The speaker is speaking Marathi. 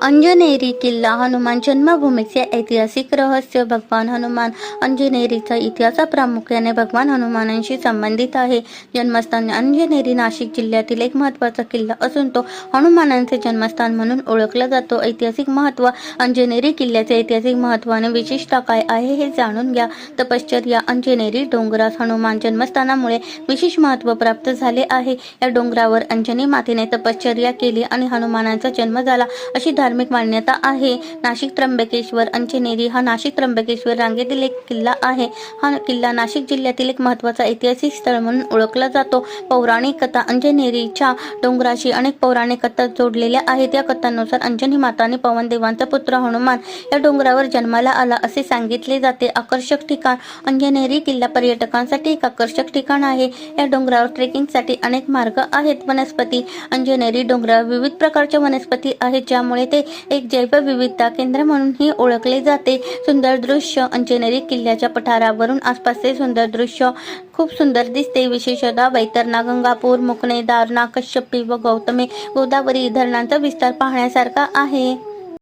अंजनेरी किल्ला हनुमान जन्मभूमीचे ऐतिहासिक रहस्य भगवान हनुमान. अंजनेरीचा इतिहास प्रामुख्याने भगवान हनुमानांशी संबंधित आहे. जन्मस्थान अंजनेरी नाशिक जिल्ह्यातील एक महत्त्वाचा किल्ला असून तो हनुमानांचे जन्मस्थान म्हणून ओळखला जातो. ऐतिहासिक महत्त्व अंजनेरी किल्ल्याचे ऐतिहासिक महत्त्वाने आणि विशेषता काय आहे हे जाणून घ्या. तपश्चर्या अंजनेरी डोंगरास हनुमान जन्मस्थानामुळे विशेष महत्त्व प्राप्त झाले आहे. या डोंगरावर अंजनी मातेने तपश्चर्या केली आणि हनुमानांचा जन्म झाला. अशी धार्मिक मान्यता आहे. नाशिक त्र्यंबकेश्वर अंजनेरी हा नाशिक त्र्यंबकेश्वर रांगेतील एक किल्ला आहे. हा किल्ला नाशिक जिल्ह्यातील एक महत्त्वाचा ऐतिहासिक स्थळ म्हणून ओळखला जातो. पौराणिक कथा अंजनेरीच्या डोंगराशी अनेक पौराणिक कथा जोडलेल्या आहेत. या कथांनुसार अंजनी माताने पवन पवनदेवांचा पुत्र हनुमान या डोंगरावर जन्माला आला असे सांगितले जाते. आकर्षक ठिकाण अंजनेरी किल्ला पर्यटकांसाठी एक आकर्षक ठिकाण आहे. या डोंगरावर ट्रेकिंगसाठी अनेक मार्ग आहेत. वनस्पती अंजनेरी डोंगरावर विविध प्रकारच्या वनस्पती आहेत ज्यामुळे ते एक जैवविविधता केंद्र म्हणूनही ओळखले जाते. सुंदर दृश्य अंजनेरी किल्ल्याच्या पठारावरून आसपासचे सुंदर दृश्य खूप सुंदर दिसते. विशेषतः वैतरणा गंगापूर मुकणे दारणा कश्यपी व गौतमी गोदावरी धरणांचा विस्तार पाहण्यासारखा आहे.